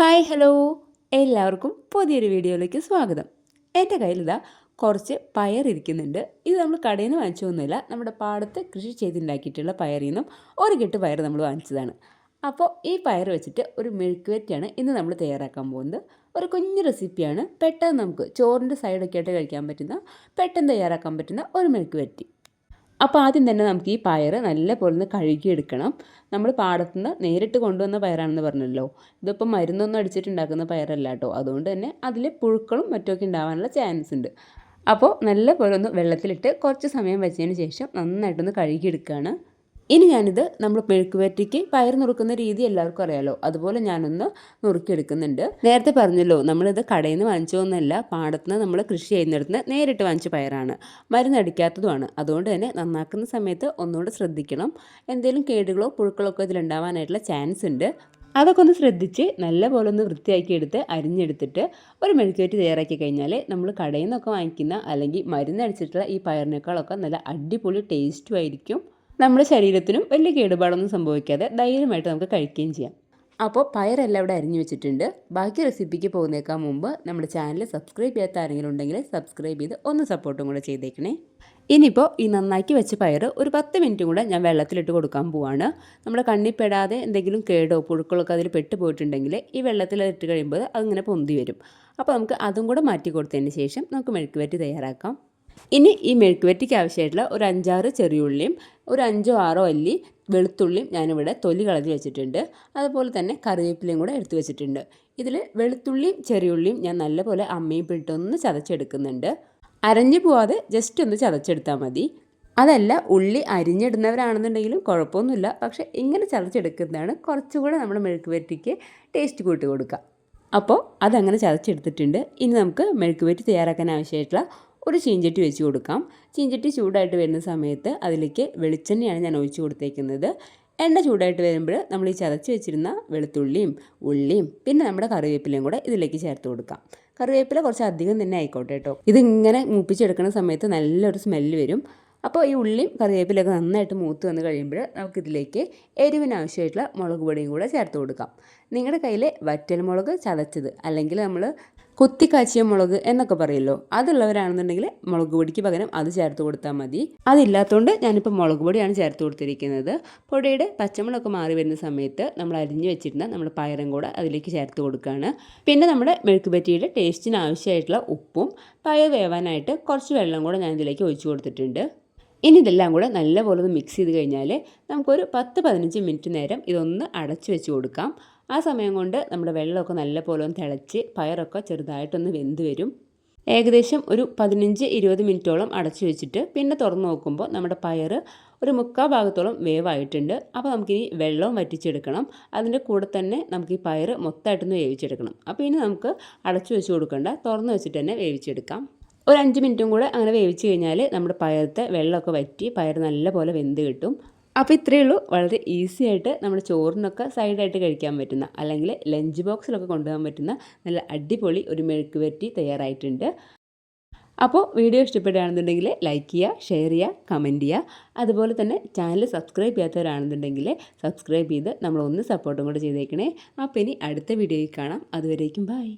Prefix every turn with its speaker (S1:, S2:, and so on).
S1: Hi hello എല്ലാവർക്കും പുതിയൊരു വീഡിയോയിലേക്ക് സ്വാഗതം. എന്റെ കയ്യിലിതാ കുറച്ച് പയർ ഇരിക്കുന്നുണ്ട്. ഇത് നമ്മൾ കടയിൽ നിന്ന് വാങ്ങിച്ചൊന്നുമില്ല നമ്മുടെ പാടത്ത് കൃഷി ചെയ്തുണ്ടാക്കിയിട്ടുള്ള പയറിൽ നിന്നും ഒരു കെട്ട് പയർ നമ്മൾ വാങ്ങിച്ചതാണ്. അപ്പോൾ ഈ പയർ വെച്ചിട്ട് ഒരു മെഴുക്കുവരട്ടിയാണ് ഇന്ന് നമ്മൾ തയ്യാറാക്കാൻ പോകുന്നത്. ഒരു കുഞ്ഞു റെസിപ്പിയാണ് പെട്ടെന്ന് നമുക്ക് ചോറിന്റെ സൈഡൊക്കെ ആയിട്ട് കഴിക്കാൻ പറ്റുന്ന പെട്ടെന്ന് തയ്യാറാക്കാൻ പറ്റുന്ന ഒരു മെഴുക്കുവരട്ടി. അപ്പോൾ ആദ്യം തന്നെ നമുക്ക് ഈ പയർ നല്ല പോലെ ഒന്ന് കഴുകിയെടുക്കണം. നമ്മൾ പാടത്തുനിന്ന് നേരിട്ട് കൊണ്ടുവന്ന പയറാണെന്ന് പറഞ്ഞല്ലോ. ഇതിപ്പോൾ മരുന്നൊന്നും അടിച്ചിട്ടുണ്ടാക്കുന്ന പയറല്ല കേട്ടോ. അതുകൊണ്ട് തന്നെ അതിൽ പുഴുക്കളും മറ്റുമൊക്കെ ഉണ്ടാവാനുള്ള ചാൻസ് ഉണ്ട്. അപ്പോൾ നല്ല പോലെ ഒന്ന് വെള്ളത്തിലിട്ട് കുറച്ച് സമയം വെച്ചതിന് ശേഷം നന്നായിട്ടൊന്ന് കഴുകിയെടുക്കുകയാണ് ഇനി ഞാനിത് നമ്മൾ മെഴുക്കുവരട്ടിക്ക് പയർ നുറുക്കുന്ന രീതി എല്ലാവർക്കും അറിയാലോ. അതുപോലെ ഞാനൊന്ന് നുറുക്കിയെടുക്കുന്നുണ്ട്. നേരത്തെ പറഞ്ഞല്ലോ നമ്മളിത് കടയിൽ നിന്ന് വാങ്ങിച്ചതൊന്നുമല്ല പാടത്തുനിന്ന് നമ്മൾ കൃഷി ചെയ്യുന്നിടത്ത് നേരിട്ട് വാങ്ങിച്ച പയറാണ്. മരുന്നടിക്കാത്തതുമാണ് അതുകൊണ്ട് തന്നെ നന്നാക്കുന്ന സമയത്ത് ഒന്നുകൂടെ ശ്രദ്ധിക്കണം. എന്തെങ്കിലും കേടുകളോ പുഴുക്കളോ ഒക്കെ ഇതിലുണ്ടാവാനായിട്ടുള്ള ചാൻസ് ഉണ്ട്. അതൊക്കെ ഒന്ന് ശ്രദ്ധിച്ച് നല്ല പോലെ ഒന്ന് വൃത്തിയാക്കി എടുത്ത് അരിഞ്ഞെടുത്തിട്ട് ഒരു മെഴുക്കുവേറ്റ് തയ്യാറാക്കി കഴിഞ്ഞാൽ നമ്മൾ കടയിൽ നിന്നൊക്കെ വാങ്ങിക്കുന്ന അല്ലെങ്കിൽ മരുന്നടിച്ചിട്ടുള്ള ഈ പയറിനേക്കാളൊക്കെ നല്ല അടിപൊളി ടേസ്റ്റും ആയിരിക്കും. നമ്മുടെ ശരീരത്തിനും വലിയ കേടുപാടൊന്നും സംഭവിക്കാതെ ധൈര്യമായിട്ട് നമുക്ക് കഴിക്കുകയും ചെയ്യാം. അപ്പോൾ പയറെല്ലാം ഇവിടെ അരിഞ്ഞു വെച്ചിട്ടുണ്ട്. ബാക്കി റെസിപ്പിക്ക് പോകുന്നേക്കാൾ മുമ്പ് നമ്മുടെ ചാനൽ സബ്സ്ക്രൈബ് ചെയ്യാത്ത ആരെങ്കിലും ഉണ്ടെങ്കിൽ സബ്സ്ക്രൈബ് ചെയ്ത് ഒന്ന് സപ്പോർട്ടും കൂടെ ചെയ്തേക്കണേ. ഇനിയിപ്പോൾ ഈ നന്നാക്കി വെച്ച പയർ ഒരു പത്ത് മിനിറ്റും കൂടെ ഞാൻ വെള്ളത്തിലിട്ട് കൊടുക്കാൻ പോവാണ്. നമ്മുടെ കണ്ണിപ്പെടാതെ എന്തെങ്കിലും കേടോ പുഴുക്കളൊക്കെ അതിൽ പെട്ട് പോയിട്ടുണ്ടെങ്കിൽ ഈ വെള്ളത്തിലിട്ട് കഴിയുമ്പോൾ അതിങ്ങനെ പൊന്തി വരും. അപ്പോൾ നമുക്ക് അതും കൂടെ മാറ്റി കൊടുത്തതിന് ശേഷം നമുക്ക് മെഴുക്കുവരട്ടി തയ്യാറാക്കാം. ഇനി ഈ മെഴുക്കുവരട്ടിക്ക് ആവശ്യമായിട്ടുള്ള ഒരു അഞ്ചാറ് ചെറിയുള്ളിയും ഒരു അഞ്ചോ ആറോ അല്ലി വെളുത്തുള്ളിയും ഞാനിവിടെ തൊലി കളഞ്ഞ് വെച്ചിട്ടുണ്ട്. അതുപോലെ തന്നെ കറിവേപ്പിലയും കൂടെ എടുത്തു വെച്ചിട്ടുണ്ട്. ഇതിൽ വെളുത്തുള്ളിയും ചെറിയുള്ളിയും ഞാൻ നല്ലപോലെ അമ്മയും പിട്ടൊന്ന് ചതച്ചെടുക്കുന്നുണ്ട്. അരഞ്ഞു പോവാതെ ജസ്റ്റ് ഒന്ന് ചതച്ചെടുത്താൽ മതി. അതല്ല ഉള്ളി അരിഞ്ഞിടുന്നവരാണെന്നുണ്ടെങ്കിലും കുഴപ്പമൊന്നുമില്ല. പക്ഷേ ഇങ്ങനെ ചതച്ചെടുക്കുന്നതാണ് കുറച്ചുകൂടെ നമ്മുടെ മെഴുക്ക് വരട്ടിക്ക് ടേസ്റ്റ് കൂട്ടി കൊടുക്കുക. അപ്പോൾ അതങ്ങനെ ചതച്ചെടുത്തിട്ടുണ്ട്. ഇനി നമുക്ക് മെഴുക്ക് വരട്ടി തയ്യാറാക്കാൻ ആവശ്യമായിട്ടുള്ള ഒരു ചീഞ്ചട്ടി വെച്ച് കൊടുക്കാം. ചീഞ്ചട്ടി ചൂടായിട്ട് വരുന്ന സമയത്ത് അതിലേക്ക് വെളിച്ചെണ്ണയാണ് ഞാൻ ഒഴിച്ച് കൊടുത്തേക്കുന്നത്. എണ്ണ ചൂടായിട്ട് വരുമ്പോൾ നമ്മൾ ഈ ചതച്ച് വെച്ചിരുന്ന വെളുത്തുള്ളിയും ഉള്ളിയും പിന്നെ നമ്മുടെ കറിവേപ്പിലയും കൂടെ ഇതിലേക്ക് ചേർത്ത് കൊടുക്കാം. കറിവേപ്പില കുറച്ച് അധികം തന്നെ ആയിക്കോട്ടെ കേട്ടോ. ഇതിങ്ങനെ മൂപ്പിച്ചെടുക്കുന്ന സമയത്ത് നല്ലൊരു സ്മെല്ല് വരും. അപ്പോൾ ഈ ഉള്ളിയും കറിവേപ്പിലൊക്കെ നന്നായിട്ട് മൂത്ത് വന്ന് കഴിയുമ്പോൾ നമുക്കിതിലേക്ക് എരിവിനാവശ്യമായിട്ടുള്ള മുളക് പൊടിയും കൂടെ ചേർത്ത് കൊടുക്കാം. നിങ്ങളുടെ കയ്യിൽ വറ്റൽ മുളക് ചതച്ചത് അല്ലെങ്കിൽ നമ്മൾ കുത്തിക്കാച്ചിയ മുളക് എന്നൊക്കെ പറയുമല്ലോ അതുള്ളവരാണെന്നുണ്ടെങ്കിൽ മുളക് പൊടിക്ക് പകരം അത് ചേർത്ത് കൊടുത്താൽ മതി. അതില്ലാത്തതുകൊണ്ട് ഞാനിപ്പോൾ മുളക് പൊടിയാണ് ചേർത്ത് കൊടുത്തിരിക്കുന്നത്. പൊടിയുടെ പച്ചമുളകൊക്കെ മാറി വരുന്ന സമയത്ത് നമ്മൾ അരിഞ്ഞു വെച്ചിരുന്ന നമ്മുടെ പയറും കൂടെ അതിലേക്ക് ചേർത്ത് കൊടുക്കുകയാണ് പിന്നെ നമ്മുടെ മെഴുക്കുപറ്റിയുടെ ടേസ്റ്റിന് ആവശ്യമായിട്ടുള്ള ഉപ്പും പയർ വേവാനായിട്ട് കുറച്ച് വെള്ളം കൂടെ ഞാൻ ഇതിലേക്ക് ഒഴിച്ചു കൊടുത്തിട്ടുണ്ട്. ഇനി ഇതെല്ലാം കൂടെ നല്ലപോലെ ഒന്ന് മിക്സ് ചെയ്ത് കഴിഞ്ഞാൽ നമുക്കൊരു പത്ത് പതിനഞ്ച് മിനിറ്റ് നേരം ഇതൊന്ന് അടച്ചു വെച്ച് കൊടുക്കാം. ആ സമയം കൊണ്ട് നമ്മുടെ വെള്ളമൊക്കെ നല്ലപോലെ ഒന്ന് തിളച്ച് പയറൊക്കെ ചെറുതായിട്ടൊന്ന് വെന്ത് വരും. ഏകദേശം ഒരു പതിനഞ്ച് ഇരുപത് മിനിറ്റോളം അടച്ചു വെച്ചിട്ട് പിന്നെ തുറന്നു നോക്കുമ്പോൾ നമ്മുടെ പയർ ഒരു മുക്കാൽ ഭാഗത്തോളം വേവായിട്ടുണ്ട്. അപ്പോൾ നമുക്കിനി വെള്ളവും വറ്റിച്ചെടുക്കണം. അതിന്റെ കൂടെ തന്നെ നമുക്ക് ഈ പയർ മൊത്തമായിട്ടൊന്ന് വേവിച്ചെടുക്കണം. അപ്പോൾ ഇനി നമുക്ക് അടച്ചു വെച്ച് കൊടുക്കേണ്ട തുറന്ന് വെച്ചിട്ട് തന്നെ വേവിച്ചെടുക്കാം. ഒരു അഞ്ച് മിനിറ്റും കൂടെ അങ്ങനെ വേവിച്ച് കഴിഞ്ഞാൽ നമ്മുടെ പയറത്തെ വെള്ളമൊക്കെ വറ്റി പയർ നല്ല പോലെ വെന്ത് കിട്ടും. അപ്പോൾ ഇത്രയേ ഉള്ളൂ. വളരെ ഈസി ആയിട്ട് നമ്മുടെ ചോറിനൊക്കെ സൈഡായിട്ട് കഴിക്കാൻ പറ്റുന്ന അല്ലെങ്കിൽ ലഞ്ച് ബോക്സിലൊക്കെ കൊണ്ടുപോകാൻ പറ്റുന്ന നല്ല അടിപൊളി ഒരു മെഴുക്ക് വരട്ടി തയ്യാറായിട്ടുണ്ട്. അപ്പോൾ വീഡിയോ ഇഷ്ടപ്പെടുകയാണെന്നുണ്ടെങ്കിൽ ലൈക്ക് ചെയ്യുക ഷെയർ ചെയ്യുക കമന്റ് ചെയ്യുക. അതുപോലെ തന്നെ ചാനൽ സബ്സ്ക്രൈബ് ചെയ്യാത്തവരാണെന്നുണ്ടെങ്കിൽ സബ്സ്ക്രൈബ് ചെയ്ത് നമ്മളൊന്ന് സപ്പോർട്ടും കൂടെ ചെയ്തേക്കണേ. അപ്പോൾ ഇനി അടുത്ത വീഡിയോയിൽ കാണാം. അതുവരേക്കും ബൈ